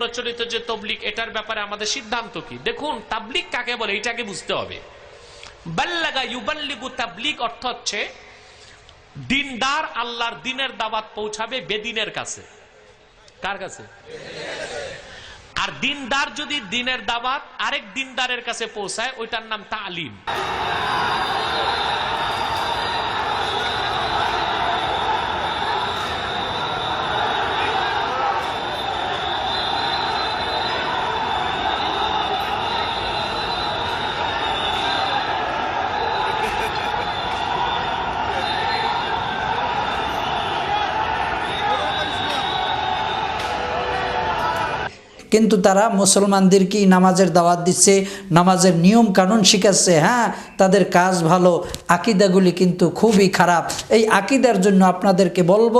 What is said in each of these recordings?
প্রচলিত যে তবলিক এটার ব্যাপারে আমাদের সিদ্ধান্ত কি? দেখুন তাবলিক কাকে বলে এটাকে বুঝতে হবে। বাল্লাগা ইউবাল্লিগু তাবলিক অর্থ হচ্ছে, দিনদার আল্লাহর দিনের দাওয়াত পৌঁছাবে বেদিনের কাছে। কার কাছে? আর দিনদার যদি দিনের দাওয়াত আরেক দিনদারের কাছে পৌঁছায়, ওইটার নাম তালিম। কিন্তু তারা মুসলমানদেরকেই নামাজের দাওয়াত দিচ্ছে, নামাজের নিয়ম কানুন শিখাচ্ছে হ্যাঁ তাদের কাজ ভালো, আকিদাগুলি কিন্তু খুবই খারাপ। এই আকিদার জন্য আপনাদেরকে বলব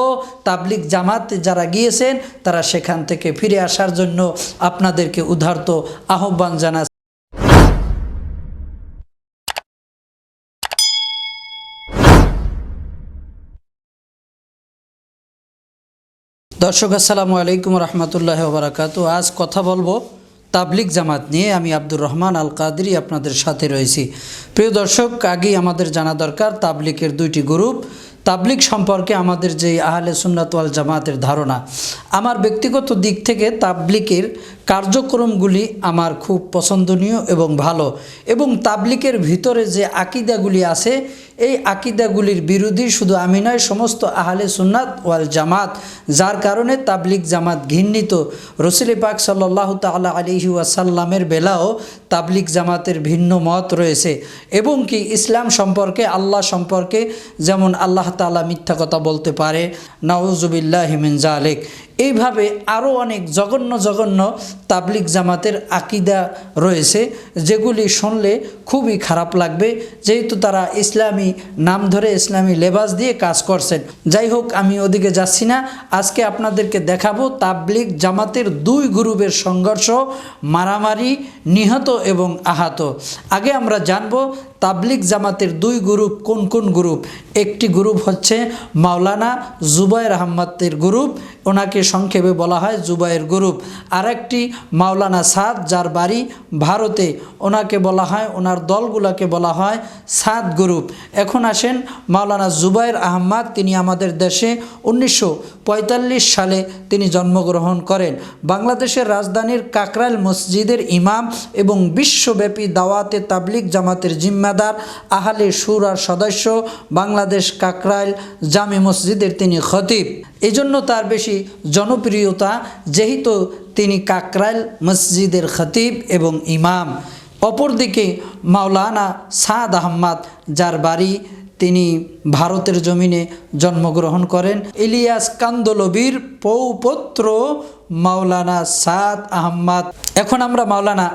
তাবলিক জামাত যারা গিয়েছেন, তারা সেখান থেকে ফিরে আসার জন্য আপনাদেরকে উদ্ধার্ত আহ্বান জানা দর্শক, আসসালামু আলাইকুম রহমতুল্লাহ বারাকাত আজ কথা বলব তাবলিক জামাত নিয়ে। আমি আব্দুর রহমান আল কাদরি আপনাদের সাথে রয়েছি। প্রিয় দর্শক, আগেই আমাদের জানা দরকার তাবলিকের দুইটি গ্রুপ। তাবলিক সম্পর্কে আমাদের যে আহলে সুন্নাত ওয়াল জামাতের ধারণা। আমার ব্যক্তিগত দিক থেকে তাবলিকের কার্যক্রমগুলি আমার খুব পছন্দনীয় এবং ভালো। এবং তাবলিকের ভিতরে যে আকিদাগুলি আছে এই আকিদাগুলির বিরোধী শুধু আমি নয়, সমস্ত আহলে সুন্নাত ওয়াল জামাত, যার কারণে তাবলিক জামাত ঘৃণিত। রসুলি পাক সাল্লাহ তাল্লাহ আলিহি ওয়াসাল্লামের বেলাও তাবলিক জামাতের ভিন্ন মত রয়েছে এবং কি ইসলাম সম্পর্কে, আল্লাহ সম্পর্কে যেমন আল্লাহ তালা মিথ্যা কথা বলতে পারে। নাউজুবিল্লাহ হিমিন জালেক এইভাবে আরও অনেক জঘন্য জঘন্য তাবলিক জামাতের আকিদা রয়েছে, যেগুলি শুনলে খুবই খারাপ লাগবে। যেহেতু তারা ইসলামী নাম ধরে ইসলামী লেবাস দিয়ে কাজ করছেন। যাই হোক, আমি ওদিকে যাচ্ছি না। আজকে আপনাদেরকে দেখাবো তাবলিক জামাতের দুই গ্রুপের সংঘর্ষ, মারামারি, নিহত এবং আহত। আগে আমরা জানব তাবলিক জামাতের দুই গ্রুপ, কোন কোন গ্রুপ? একটি গ্রুপ হচ্ছে মাওলানা জুবাইর আহম্মদের গ্রুপ, ওনাকে সংক্ষেপে বলা হয় জুবাইর গ্রুপ। আর একটি মাওলানা সাদ, যার বাড়ি ভারতে, ওনাকে বলা হয়, ওনার দলগুলোকে বলা হয় সাদ গ্রুপ। এখন আসেন মাওলানা জুবাইর আহম্মদ, তিনি আমাদের দেশে উনিশশো পঁয়তাল্লিশ সালে তিনি জন্মগ্রহণ করেন। বাংলাদেশের রাজধানীর কাকরাইল মসজিদের ইমাম এবং বিশ্বব্যাপী দাওয়াতে তাবলিক জামাতের জিম্মাদার আহলে সুরার সদস্য বাংলাদেশ কাকরাইল জামি মসজিদের তিনি খতিব। এজন্য তার বেশি জনপ্রিয়তা যেহেতু তিনি কাকরাইল মসজিদের খতিব এবং ইমাম। অপরদিকে মাওলানা সাদ আহম্মদ যার বাড়ি তিনি ভারতের জমিনে জন্মগ্রহণ করেন, ইলিয়াস কান্দলবীর পৌপত্র মাওলানা সাদ আহম্মদ এখন আমরা মাওলানা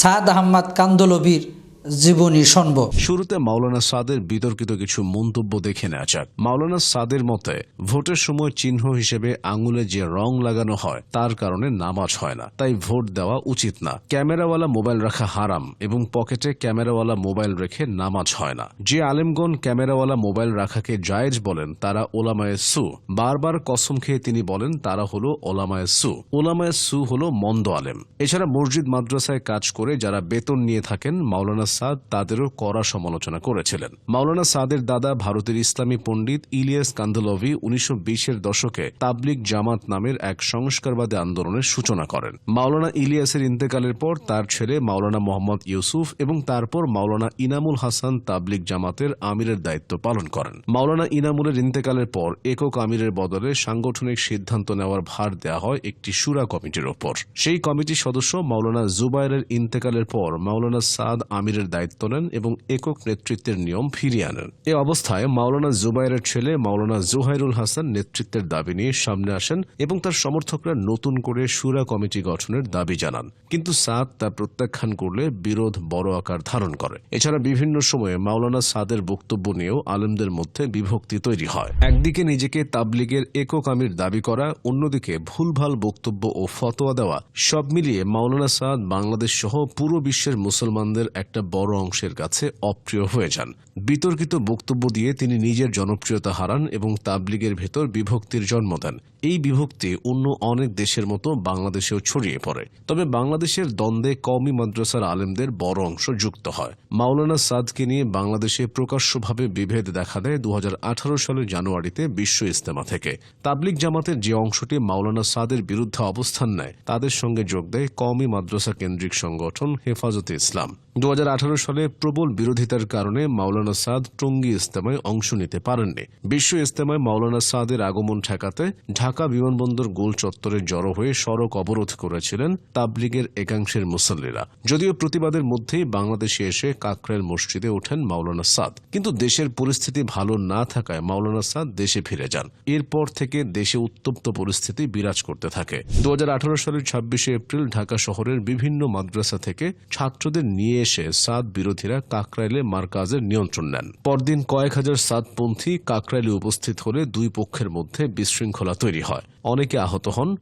সাদ আহম্মদ কান্দলবীর জীবনী শুনব। শুরুতে মাওলানা সাদের বিতর্কিত কিছু মন্তব্য দেখে নেওয়া যাক। মাওলানা সাদের মতে, ভোটের সময় চিহ্ন হিসেবে আঙুলে যে রং লাগানো হয়, তার কারণে নামাজ হয় না। তাই ভোট দেওয়া উচিত না। ক্যামেরাওয়ালা মোবাইল রাখা হারাম এবং পকেটে ক্যামেরাওয়ালা মোবাইল রেখে নামাজ হয় না। যে আলেমগণ ক্যামেরাওয়ালা মোবাইল রাখাকে জায়েজ বলেন, তারা ওলামায়ে সু। বারবার কসম খেয়ে তিনি বলেন, তারা হলো ওলামায়ে সু। ওলামায়ে সু হলো মন্দ আলেম। এছাড়া মসজিদ, মাদ্রাসায় কাজ করে যারা বেতন নিয়ে থাকেন, মাওলানা সাদ তাদেরও কড়া সমালোচনা করেছিলেন। মাওলানা সাদের দাদা ভারতের ইসলামী পণ্ডিত ইলিয়াস কান্দলভি উনিশশো বিশের দশকে তাবলিক জামাত নামের এক সংস্কারবাদী আন্দোলনের সূচনা করেন। মাওলানা ইলিয়াসের ইন্তেকালের পর তার ছেলে মাওলানা মোহাম্মদ ইউসুফ এবং তারপর মাওলানা ইনামুল হাসান তাবলিক জামাতের আমিরের দায়িত্ব পালন করেন। মাওলানা ইনামুলের ইন্তেকালের পর একক আমিরের বদলে সাংগঠনিক সিদ্ধান্ত নেওয়ার ভার দেওয়া হয় একটি সুরা কমিটির ওপর। সেই কমিটির সদস্য মাওলানা জুবাইরের ইন্তেকালের পর মাওলানা সাদ আমিরের দায়িত্ব নেন এবং একক নেতৃত্বের নিয়ম ফিরিয়ে আনেন। এ অবস্থায় মাওলানা জুবাইরের ছেলে মাওলানা জুহাইরুল হাসান নেতৃত্বের দাবি নিয়ে সামনে আসেন এবং তার সমর্থকরা নতুন করে সুরা কমিটি গঠনের দাবি জানান। কিন্তু সাদ তা প্রত্যাখ্যান করলে বিরোধ বড় আকার ধারণ করে। এছাড়া বিভিন্ন সময়ে মাওলানা সাদের বক্তব্য নিয়েও আলেমদের মধ্যে বিভক্তি তৈরি হয়। একদিকে নিজেকে তাবলিগের একক আমির দাবি করা, অন্যদিকে ভুলভাল বক্তব্য ও ফতোয়া দেওয়া, সব মিলিয়ে মাওলানা সাদ বাংলাদেশ সহ পুরো বিশ্বের মুসলমানদের একটা বড় অংশের কাছে অপ্রিয় হয়ে যান। বিতর্কিত বক্তব্য দিয়ে তিনি নিজের জনপ্রিয়তা হারান এবং তাবলিগের ভেতর বিভক্তির জন্ম দেন। এই বিভক্তি অন্য অনেক দেশের মতো বাংলাদেশেও ছড়িয়ে পড়ে। তবে বাংলাদেশের দ্বন্দ্বে কওমি মাদ্রাসার আলেমদের বড় অংশ যুক্ত হয়। মাওলানা সাদকে নিয়ে বাংলাদেশে প্রকাশ্যভাবে বিভেদ দেখা দেয় দু সালের জানুয়ারিতে বিশ্ব ইস্তেমা থেকে। তাবলিক জামাতের যে অংশটি মাওলানা সাদের বিরুদ্ধে অবস্থান নেয়, তাদের সঙ্গে যোগ দেয় কওমি মাদ্রাসা কেন্দ্রিক সংগঠন হেফাজতে ইসলাম। দু হাজার আঠারো সালে প্রবল বিরোধিতার কারণে মাওলানা সাদ টঙ্গী ইস্তেমায় অংশ নিতে পারেননি। বিশ্ব ইস্তেমায় মাওলানা সাদের আগমন ঠেকাতে ঢাকা বিমানবন্দর গোল চত্বরে জড়ো হয়ে সড়ক অবরোধ করেছিলেন তাবলিগের একাংশের মুসল্লিরা। যদিও প্রতিবাদের মধ্যেই বাংলাদেশে এসে কাকরাইল মসজিদে ওঠেন মাওলানা সাদ। কিন্তু দেশের পরিস্থিতি ভালো না থাকায় মাওলানা সাদ দেশে ফিরে যান। এরপর থেকে দেশে উত্তপ্ত পরিস্থিতি বিরাজ করতে থাকে। দু হাজার আঠারো সালের ছাব্বিশে এপ্রিল ঢাকা শহরের বিভিন্ন মাদ্রাসা থেকে ছাত্রদের নিয়ে এসে সাদ বিরোধীরা কাকরাইলে মার্কাজের নিয়ন্ত্রণ নেন। পরদিন কয়েক হাজার সাদপন্থী কাকরাইলে উপস্থিত হলে দুই পক্ষের মধ্যে বিশৃঙ্খলা তৈরি হয়। অনেকে আহত হন।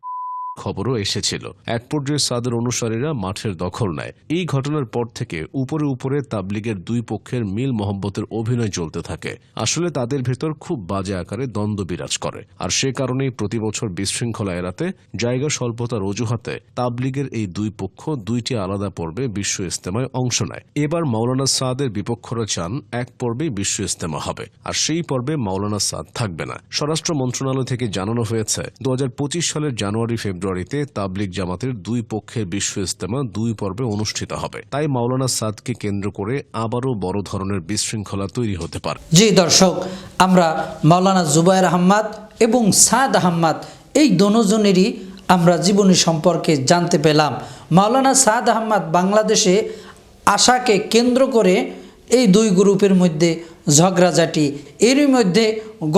খবরও এসেছিল। এক পর্যায়ে সাদের অনুসারীরা মাঠের দখল নেয়। এই ঘটনার পর থেকে উপরে উপরে তাবলিগের দুই পক্ষের মিল মোহব্বতের অভিনয় চলতে থাকে। আসলে তাদের ভেতর খুব বাজে আকারে দ্বন্দ্ব বিরাজ করে। আর সে কারণেই প্রতি বছর বিশৃঙ্খলা এড়াতে জায়গা স্বল্পতার অজুহাতে তাবলিগের এই দুই পক্ষ দুইটি আলাদা পর্বে বিশ্ব ইস্তেমায় অংশ নেয়। এবার মাওলানা সাদের বিপক্ষরা চান এক পর্বেই বিশ্ব ইস্তেমা হবে। আর সেই পর্বে মাওলানা সাদ থাকবে না। স্বরাষ্ট্র মন্ত্রণালয় থেকে জানানো হয়েছে, দু হাজার পঁচিশ সালের জানুয়ারি ফেব্রুয়ারিতে তাবলিগ জামাতের দুই পক্ষের বিশ্ব ইস্তেমা দুই পর্বে অনুষ্ঠিত হবে। তাই মাওলানা সাদকে কেন্দ্র করে আবারও বড় ধরনের বিশৃঙ্খলা তৈরি হতে পারে। জি দর্শক, আমরা মাওলানা জুবায়ের আহম্মদ এবং সাদ আহম্মদ, এই দনোজনেরই আমরা জীবনী সম্পর্কে জানতে পেলাম। মাওলানা সাদ আহম্মদ বাংলাদেশে আশাকে কেন্দ্র করে এই দুই গ্রুপের মধ্যে ঝগড়াঝাটি। এরই মধ্যে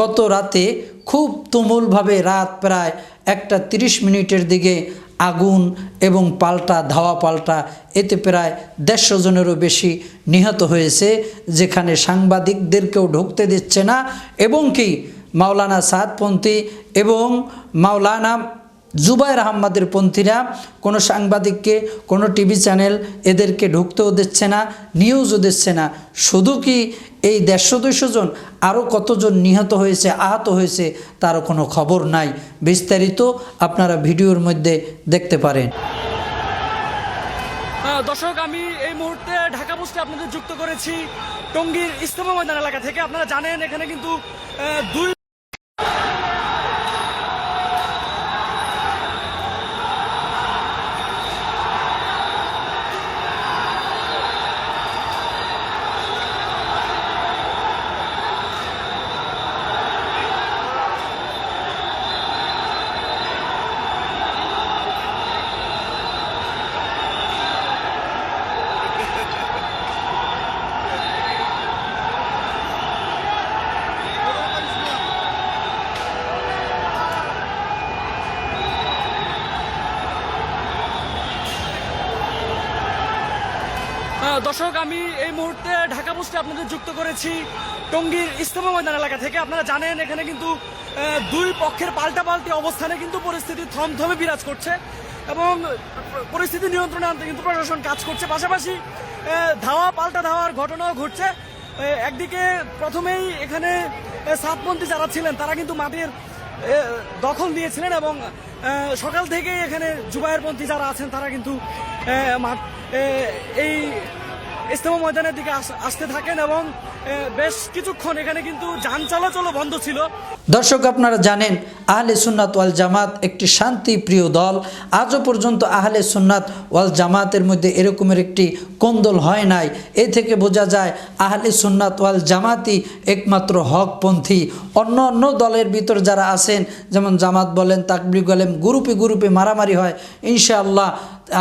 গত রাতে খুব তুমুলভাবে রাত প্রায় একটা তিরিশ মিনিটের দিকে আগুন এবং পাল্টা, ধাওয়া পাল্টা এতে প্রায় দেড়শো জনেরও বেশি নিহত হয়েছে, যেখানে সাংবাদিকদেরকেও ঢুকতে দিচ্ছে না। এবং কি, মাওলানা সাদপন্থী এবং মাওলানা জুবাইর আহম্মদের পন্থীরা কোনো সাংবাদিককে, কোনো টিভি চ্যানেল এদেরকে ঢুকতেও দিচ্ছে না, নিউজও দিচ্ছে না। শুধু কি এই দেড়শো দুইশো জন আরও কতজন নিহত হয়েছে, আহত হয়েছে, তারও কোনো খবর নাই। বিস্তারিত আপনারা ভিডিওর মধ্যে দেখতে পারেন। দর্শক, আমি এই মুহূর্তে ঢাকা পোস্টে আপনাদের যুক্ত করেছি টঙ্গীর ইস্তমা ময়দান এলাকা থেকে। আপনারা জানেন, এখানে কিন্তু দুই দর্শক, আমি এই মুহূর্তে ঢাকা পোস্টে আপনাদের যুক্ত করেছি টঙ্গীর ইস্তমা ময়দান এলাকা থেকে। আপনারা জানেন, এখানে কিন্তু দুই পক্ষের পাল্টাপাল্টি অবস্থানে কিন্তু পরিস্থিতি থমথমে বিরাজ করছে এবং পরিস্থিতি নিয়ন্ত্রণে আনতে কিন্তু প্রশাসন কাজ করছে। পাশাপাশি ধাওয়া, পাল্টা ধাওয়ার ঘটনাও ঘটছে। একদিকে প্রথমেই এখানে সাতপন্থী যারা ছিলেন, তারা কিন্তু মাটির দখল নিয়েছিলেন এবং সকাল থেকেই এখানে জুবায়েরপন্থী যারা আছেন, তারা কিন্তু এই ইস্তেমা ময়দানের দিকে আসতে থাকেন এবং বেশ কিছুক্ষণ এখানে কিন্তু যান চলাচলও বন্ধ ছিল। দর্শক, আপনারা জানেন, আহলে সুন্নাত ওয়াল জামাত একটি শান্তি প্রিয় দল। আজও পর্যন্ত আহলে সুন্নাত ওয়াল জামাতের মধ্যে এরকমের একটি কোন্দল হয় নাই। এ থেকে বোঝা যায়, আহলে সুন্নাত ওয়াল জামাতই একমাত্র হকপন্থী। অন্য অন্য দলের ভিতর যারা আছেন, যেমন জামাত বলেন, তাকবির বলেন, গ্রুপে গ্রুপে মারামারি হয়। ইনশাআল্লাহ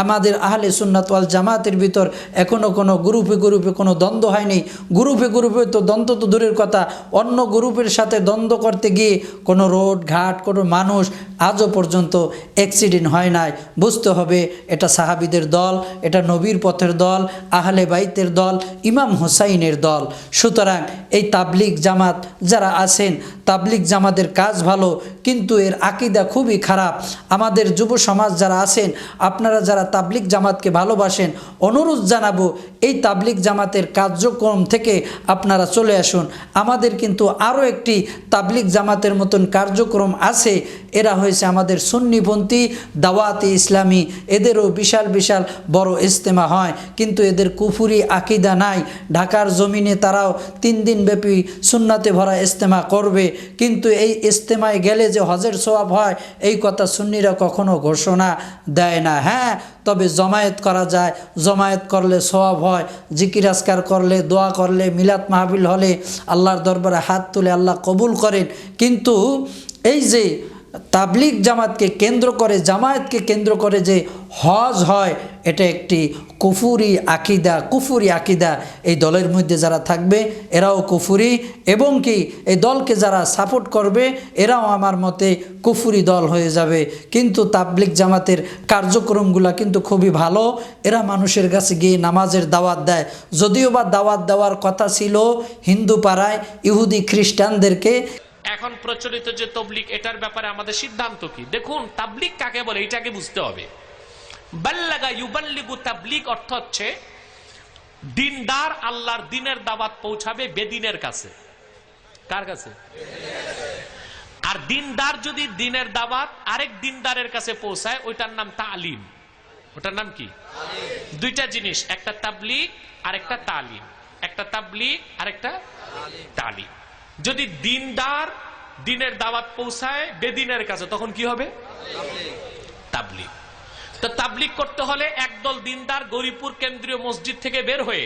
আমাদের আহলে সুন্নাত ওয়াল জামাতের ভিতর এখনও কোনো গ্রুপে গ্রুপে কোনো দ্বন্দ্ব হয়নি। গ্রুপে গ্রুপে তো দ্বন্দ্ব তো দূরের কথা। অন্য গ্রুপের সাথে দ্বন্দ্ব করতে গিয়ে কোনো রোড ঘাট, কোনো মানুষ আজও পর্যন্ত অ্যাক্সিডেন্ট হয় নাই। বুঝতে হবে এটা সাহাবিদের দল, এটা নবীর পথের দল, আহলে বাইতের দল, ইমাম হোসাইনের দল। সুতরাং এই তাবলিক জামাত যারা আছেন তাবলিক জামাতের কাজ ভালো, কিন্তু এর আকিদা খুবই খারাপ। আমাদের যুব সমাজ যারা আছেন, আপনারা তাবলিক জামাতকে ভালোবাসেন, অনুরোধ জানাব, এই তাবলিক জামাতের কার্যক্রম থেকে আপনারা চলে আসুন। আমাদের কিন্তু আরও একটি তাবলিক জামাতের মতন কার্যক্রম আছে এরা হয়েছে আমাদের সুন্নিপন্থী, দাওয়াতি ইসলামী। এদেরও বিশাল বিশাল বড় ইজতেমা হয়। কিন্তু এদের কুফুরি আকিদা নাই। ঢাকার জমিনে তারাও তিন দিন ব্যাপী সুন্নাতে ভরা ইজতেমা করবে। কিন্তু এই ইজতেমায় গেলে যে হজের সোয়াব হয়, এই কথা সুন্নিরা কখনো ঘোষণা দেয় না। হ্যাঁ তবে জমায়েত করা যায়। জমায়েত করলে সোয়াব হয়। জিকির আসকার করলে, দোয়া করলে মিলাত মাহবিল হলে আল্লাহর দরবারে হাত তুলে আল্লাহ কবুল করেন। কিন্তু এই যে তাবলিগ জামাতকে কেন্দ্র করে, জামায়াতকে কেন্দ্র করে যে হজ হয়, এটা একটি কুফুরি আকিদা কুফুরি আকিদা এই দলের মধ্যে যারা থাকবে, এরাও কুফুরি এবং কি এই দলকে যারা সাপোর্ট করবে, এরাও আমার মতে কুফুরি দল হয়ে যাবে। কিন্তু তাবলিগ জামাতের কার্যক্রমগুলো কিন্তু খুবই ভালো। এরা মানুষের কাছে গিয়ে নামাজের দাওয়াত দেয়। যদিও বা দাওয়াত দেওয়ার কথা ছিল হিন্দু পাড়ায় ইহুদি খ্রিস্টানদেরকে এখন প্রচলিত যে তবলিক এটার ব্যাপারে আমাদের সিদ্ধান্ত কি? দেখুন তাবলিক কাকে বলে এটাকে বুঝতে হবে। বাল্লাগা ইউবাল্লিগু তাবলিক অর্থ হচ্ছে দিনদার আল্লাহর দিনের দাওয়াত পৌঁছাবে বেদিনের কাছে। কার কাছে? আর দিনদার যদি দিনের দাওয়াত আরেক দিনদারের কাছে পৌঁছায় ওইটার নাম তালিম। ওটার নাম কি? দুইটা জিনিস একটা তাবলিক আর একটা তালিম। একটা তাবলিক আর একটা তালিম। যদি দিনদার দিনের দাওয়াত পৌঁছায় বেদিনের কাছে তখন কি হবে? তাবলিক তো তাবলিক করতে হলে একদল দিনদার গরিপুর কেন্দ্রীয় মসজিদ থেকে বের হয়ে,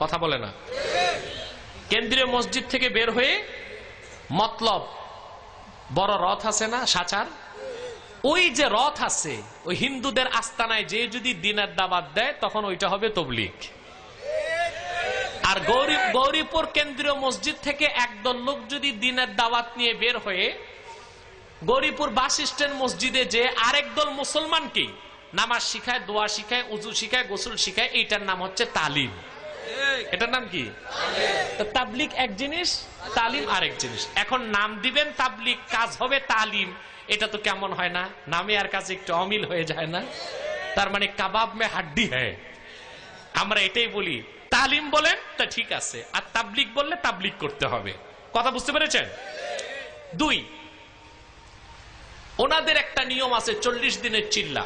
কথা বলে না, কেন্দ্রীয় মসজিদ থেকে বের হয়ে মতলব, বড় রথ আছে না, সাচার? ওই যে রথ আছে, ওই হিন্দুদের আস্তানায় যে যদি দিনের দাবাত দেয়, তখন ওইটা হবে তবলিক আর গৌরী গৌরীপুর কেন্দ্রীয় মসজিদ থেকে একদল লোক যদি দিনের দাওয়াত নিয়ে বের হয়ে গৌরীপুর বাস স্ট্যান্ড মসজিদে যে আরেক দল মুসলমানকে নামাজ শিখায় দোয়া শিখায় উজু শিখায় গোসল শিখায় এইটার নাম হচ্ছে তালিম। এটার নাম কি? তো তাবলিক এক জিনিস তালিম আরেক জিনিস। এখন নাম দিবেন তাবলিক কাজ হবে তালিম। এটা তো কেমন হয় না? নামে আর কাছে একটু অমিল হয়ে যায় না? তার মানে কাবাব মে হাড্ডি হ্যাঁ আমরা এটাই বলি তালিম বলেন, তা ঠিক আছে। আর তাবলিক বললে তাবলিক করতে হবে। কথা বুঝতে পেরেছেন? দুই, ওনাদের একটা নিয়ম আছে, চল্লিশ দিনের চিল্লা।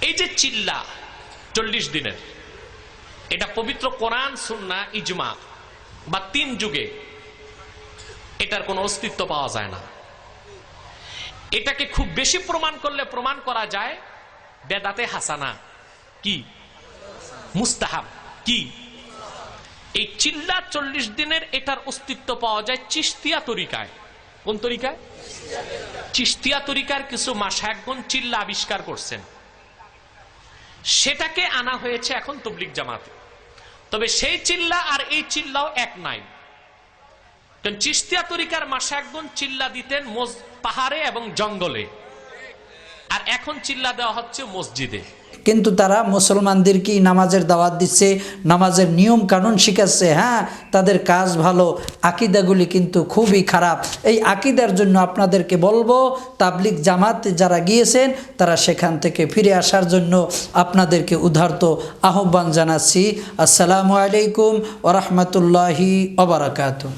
এই যে চিল্লা, চল্লিশ দিনের, এটা পবিত্র কোরআন, সুন্না, ইজমা, বা তিন যুগে এটার কোনো অস্তিত্ব পাওয়া যায় না। এটাকে খুব বেশি প্রমাণ করলে প্রমাণ করা যায়, বেদাতে হাসানা। কি? মুস্তাহাব। কি? এই চিল্লা চল্লিশ দিনের এটার অস্তিত্ব পাওয়া যায় চিস্তিয়া তরিকায়। কোন তরিকায়? চিস্তিয়া তরিকার কিছু মাসায়কগণ চিল্লা আবিষ্কার করছেন। সেটাকে আনা হয়েছে এখন তবলিক জামাতে। তবে সেই চিল্লা আর এই চিল্লাও এক নাই। চিস্তিয়া তরিকার মাসায়কগণ চিল্লা দিতেন পাহাড়ে এবং জঙ্গলে। আর এখন চিল্লা দেওয়া হচ্ছে মসজিদে। কিন্তু তারা মুসলমানদেরকেই নামাজের দাওয়াত দিচ্ছে? নামাজের নিয়ম কানুন শিখাচ্ছে। হ্যাঁ তাদের কাজ ভালো, আকিদাগুলি কিন্তু খুবই খারাপ। এই আকিদার জন্য আপনাদেরকে বলব তাবলিক জামাতে যারা গিয়েছেন, তারা সেখান থেকে ফিরে আসার জন্য আপনাদেরকে উদার্ত আহ্বান জানাচ্ছি। আসসালামু আলাইকুম ওরহমতুল্লাহি ওবরাকাতু